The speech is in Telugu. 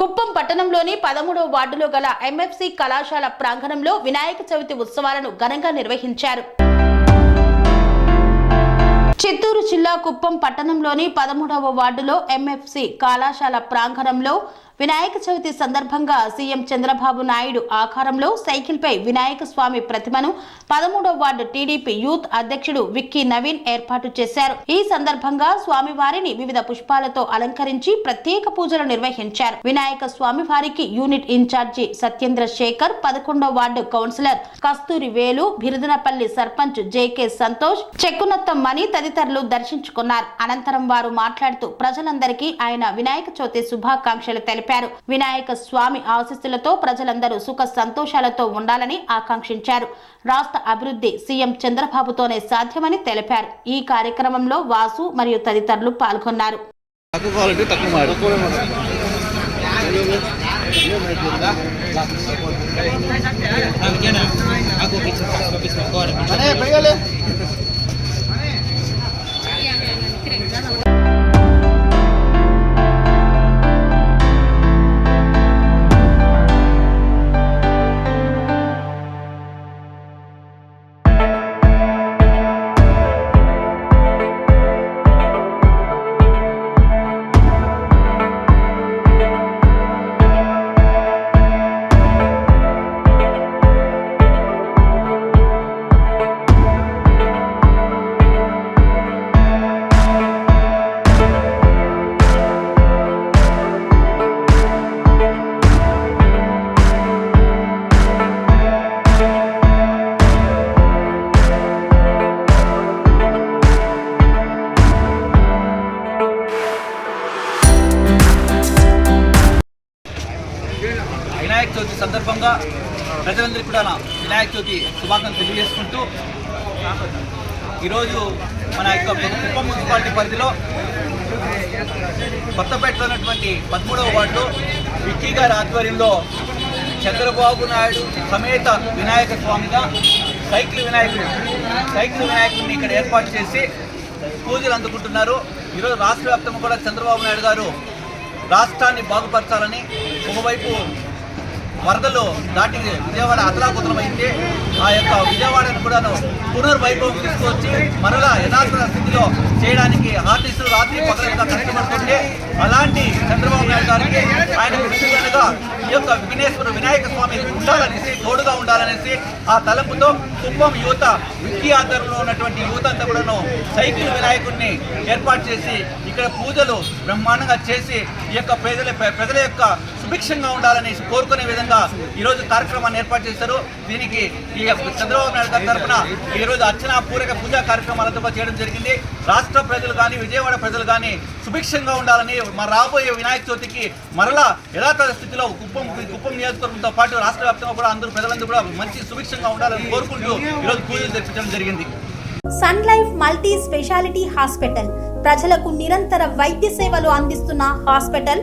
కుప్పం పట్టణంలోని పదమూడవ వార్డులో గల ఎంఎఫ్సి కళాశాల ప్రాంగణంలో వినాయక చవితి ఉత్సవాలను ఘనంగా నిర్వహించారు. చిత్తూరు జిల్లా కుప్పం పట్టణంలోని పదమూడవ వార్డులో ఎంఎఫ్సి కళాశాల ప్రాంగణంలో వినాయక చవితి సందర్భంగా సీఎం చంద్రబాబు నాయుడు ఆకారంలో సైకిల్పై వినాయక స్వామి ప్రతిమను పదమూడవ వార్డు టీడీపీ యూత్ అధ్యక్షుడు విక్కీ నవీన్ ఏర్పాటు చేశారు. ఈ సందర్భంగా స్వామివారిని వివిధ పుష్పాలతో అలంకరించి ప్రత్యేక పూజలు నిర్వహించారు. వినాయక స్వామివారికి యూనిట్ ఇన్ఛార్జి సత్యేంద్ర శేఖర్ పదకొండవ ward councillor Kasturi Velu Birudanapalli sarpanch JK Santosh Chekkunattam Mani తదితరులు దర్శించుకున్నారు. అనంతరం వారు మాట్లాడుతూ ప్రజలందరికీ ఆయన వినాయక చవితి శుభాకాంక్షలు తెలిపారు. వినాయక స్వామి ఆశీస్సులతో ప్రజలందరూ సుఖ సంతోషాలతో ఉండాలని ఆకాంక్షించారు. రాష్ట్ర అభివృద్ధి సీఎం చంద్రబాబుతోనే సాధ్యమని తెలిపారు. ఈ కార్యక్రమంలో వాసు మరియు తదితరులు పాల్గొన్నారు. తక్కువ వినాయక చవితి సందర్భంగా ప్రజలందరికీ కూడా వినాయక చవితి శుభాకాంక్షలు తెలియజేసుకుంటూ ఈరోజు మన యొక్క కుప్పం మున్సిపాలిటీ పరిధిలో కొత్తపేటలో ఉన్నటువంటి పదమూడవ వార్డు విక్కీ గారి ఆధ్వర్యంలో చంద్రబాబు నాయుడు సమేత వినాయక స్వామిగా సైకిల్ వినాయకుడు సైకిల్ వినాయకుడిని ఇక్కడ ఏర్పాటు చేసి పూజలు అందుకుంటున్నారు. ఈరోజు రాష్ట్ర వ్యాప్తంగా కూడా చంద్రబాబు నాయుడు గారు రాష్ట్రాన్ని బాగుపరచాలని ఒకవైపు వరదలు దాటి విజయవాడ అతలాకుతలమైంది ఆ యొక్క విజయవాడను కూడాను పునర్వైభవం తీసుకొచ్చి మరలా యథార్థ స్థితిలో చేయడానికి ఆర్టిస్టులు రాత్రి పగలంగా కష్టపడుతుంటే అలాంటి చంద్రబాబు నాయుడు గారికి ఆయన విషయంగా ఈ యొక్క విఘ్నేశ్వర వినాయక స్వామి ఉండాలనేసి తోడుగా ఉండాలనేసి ఆ తలంపుతో కుప్పం యువత విక్కీ ఆధారంలో ఉన్నటువంటి యువత అంతా కూడాను సైకిల్ వినాయకుడిని ఏర్పాటు చేసి ఇక్కడ పూజలు బ్రహ్మాండంగా చేసి ఈ యొక్క ప్రజల ప్రజల యొక్క సుభిక్షంగా ఉండాలని కోరుకునే విధంగా ఈరోజు కార్యక్రమాన్ని ఏర్పాటు చేశారు. దీనికి ఈ చంద్రబాబు నాయుడు గారి తరఫున ఈరోజు అర్చన పూరక పూజా కార్యక్రమాలతో చేయడం జరిగింది. రాష్ట్ర ప్రజలు కానీ విజయవాడ ప్రజలు కానీ సుభిక్షంగా ఉండాలని మా రాబోయే వినాయక చవితికి మరలా యథాతథ స్థితిలో కుప్పం కుప్పం నియోజకవర్గంతో పాటు రాష్ట్ర వ్యాప్తంగా కూడా అందరూ ప్రజలందరూ కూడా మంచి సుభిక్షంగా ఉండాలని కోరుకుంటూ ఈరోజు పూజలు జరిపించడం జరిగింది. Sun Life multi speciality hospital. ప్రజలకు నిరంతర వైద్య సేవలు అందిస్తున్న హాస్పిటల్